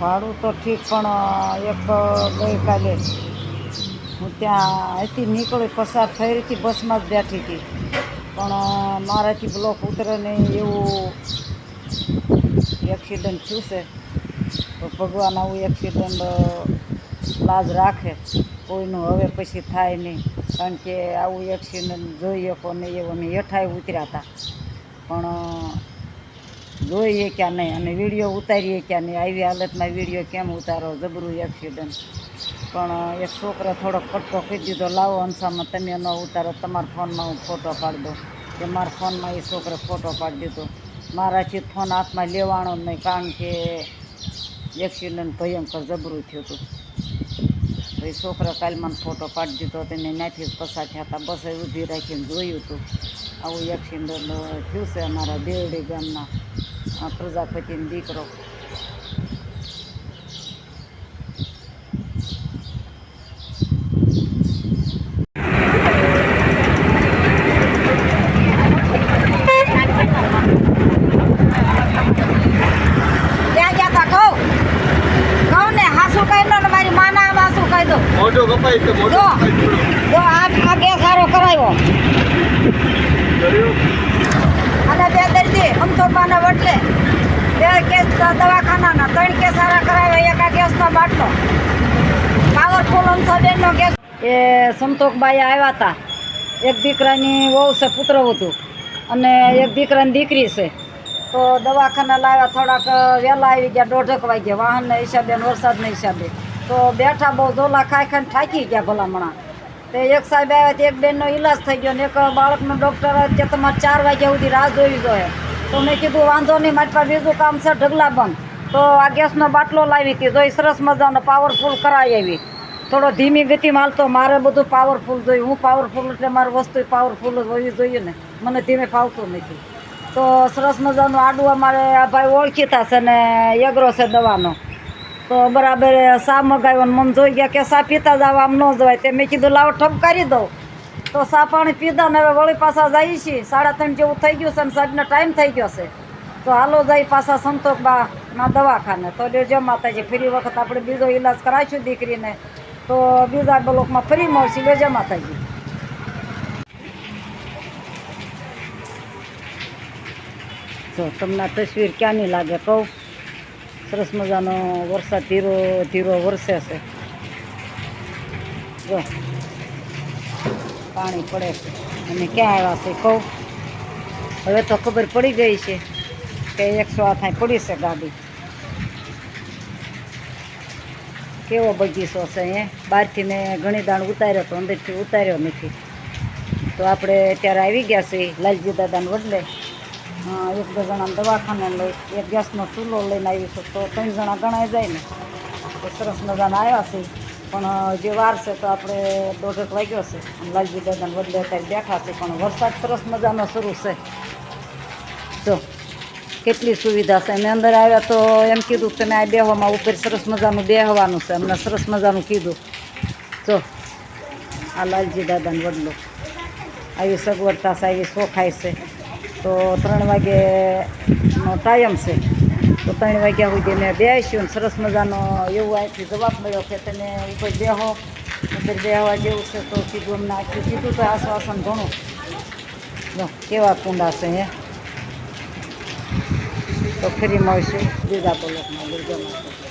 ભાડું તો ઠીક, પણ એક ગઈકાલે હું ત્યાં અહીંથી નીકળી પસાર થઈ રહી હતી, બસમાં જ બેઠી હતી. પણ મારાથી બ્લોક ઉતરે નહીં એવું એક્સિડન્ટ થયું છે. તો ભગવાન આવું એક્સિડન્ટ લાજ રાખે. કોઈનું હવે પછી થાય નહીં. કારણ કે આવું એક્સિડન્ટ જોઈ શકો નહીં એવું અમે હેઠાએ ઉતર્યા હતા. પણ જોઈએ ક્યાં નહીં અને વીડિયો ઉતારીએ ક્યાં નહીં. આવી હાલતમાં વીડિયો કેમ ઉતારો? જબરું એક્સિડન્ટ પણ એક છોકરો થોડોક કટકો કહી દીધો. લાવો અંશામાં તમે ન ઉતારો. તમારા ફોનમાં હું ફોટો પાડી દઉં. કે મારા ફોનમાં એ છોકરે ફોટો પાડી દીધો. મારાથી ફોન હાથમાં લેવાનો નહીં. કારણ કે એક્સિડન્ટ ભયંકર જબરું થયું હતું. તો એ છોકરા કાલે મને ફોટો પાડી દીધો તેને મેં જ પસાર થયા હતા. બસે ઊભી રાખીને જોયું હતું આવું એક્સિડન્ટ થયું છે અમારા દેવડી ગામના. પ્રજાપતિનો દીકરો ક્યાં ગયા તા કહું કહું ને હાસુ કહી દો ને મારી માના આમ હાસુ કહી દો મોઢો કપાય છે, મોઢો. જો. આ આ ગેસ સારો કરાવ્યો અને બે દર્દી અમથોબાના વટલે. બે કેસ દવાખાનાના. ત્રણ કેસ સારા કરાવ્યા એક આ ગેસનો બાટલો. પાવરફુલ નો ગેસ. એ સંતોકબાઈ આવ્યા હતા એક દીકરાની વહુ છે, પુત્ર હતું અને એક દીકરાની દીકરી છે. તો દવાખાના લાવ્યા થોડાક, વહેલા આવી ગયા, દોઢક વાગ્યા. વાહનના હિસાબે વરસાદ વરસાદના હિસાબે. તો બેઠા બહુ ઝોલા ખાઈ ખાઈને થાકી ગયા ભલામણા. તે એક સાહેબ આવ્યા તે એક બેનનો ઈલાજ થઈ ગયો ને એક બાળકનો ડૉક્ટર કે તમારે ચાર વાગ્યા સુધી રાહ જોવી જોઈએ. તો મેં કીધું, વાંધો નહીં, મારી પાસે બીજું કામ છે, ઢગલા બંધ. તો આ ગેસનો બાટલો લાવી હતી, જોઈ સરસ મજાનો પાવરફુલ કરાવી આવી. થોડો ધીમી ગતિ માલતો મારે બધું પાવરફુલ જોયું. હું પાવરફુલ એટલે મારી વસ્તુ પાવરફુલ જ હોવી જોઈએ ને. મને ધીમે ફાવતું નથી. તો સરસ મજાનું આડું અમારે આ ભાઈ ઓળખીતા છે ને યગરો છે દવાનો. તો બરાબર સા મગાવ્યો ને મમ જોઈ ગયા કે સા પીતા જાવ આમ ન જવાય. તે મેં કીધું, લાવો ઠપકારી દઉં. તો સા પાણી પીધા ને હવે વળી પાછા જઈએ છીએ સાડા ત્રણ જેવું થઈ ગયું છે અને સાહેબનો ટાઈમ થઈ ગયો છે. તો હાલો જાય પાછા સંતોકબા ના દવાખાને. તો લેજો માતાજી, ફરી વખત આપણે બીજો ઈલાજ કરાવીશું દીકરીને. તો બીજા બ્લોકમાં ફરી મળશે. લેજો માતાજી. જો, તમને તસવીર ક્યાંની લાગે કહું? સરસ મજાનો વરસાદ, ધીરો ધીરો વરસે છે. જો, પાણી પડે છે. અને ક્યાં આવ્યા છે કહું? હવે તો ખબર પડી ગઈ છે કે એકસો આથાઈ પડી છે ગાડી. કેવો બગીચો છે એ બહારથી મેં ઘણી દાણ ઉતાર્યો તો અંદરથી ઉતાર્યો નથી. તો આપણે અત્યારે આવી ગયા છીએ લાલજી દાદાને બદલે. એક બે જણા દવાખાને લઈ, એક ગેસનો ચૂલો લઈને આવી છું. તો ત્રણ જણા ગણાય જાય ને, તો સરસ મજાના આવ્યા છે. પણ જે વાર છે તો આપણે દોઢેક વાગ્યો છે. લાલજી દાદાને બદલે અત્યારે બેઠા છે, પણ વરસાદ સરસ મજાનો શરૂ છે. જો, કેટલી સુવિધા છે. અને અંદર આવ્યા તો એમ કીધું કે આ બેહવામાં ઉપર સરસ મજાનું બેહવાનું છે. અમને સરસ મજાનું કીધું. જો, આ લાલજી દાદાને વડલો. આવી સગવડતા છે, આવી શોખાય છે. તો ત્રણ વાગેનો ટાઈમ છે. તો ત્રણ વાગ્યા સુધી મેં બેસ્યું ને સરસ મજાનો એવું અહીંથી જવાબ મળ્યો કે તમે ઉપર બેહો ઉપર બેહવા જેવું છે તો કીધું અમને આખું કીધું તો આશ્વાસન ઘણું. જો, કેવા કુંડા છે હે. તો ફરી મળશું. બીજા બ્લોકમાં દુર્ગા માતા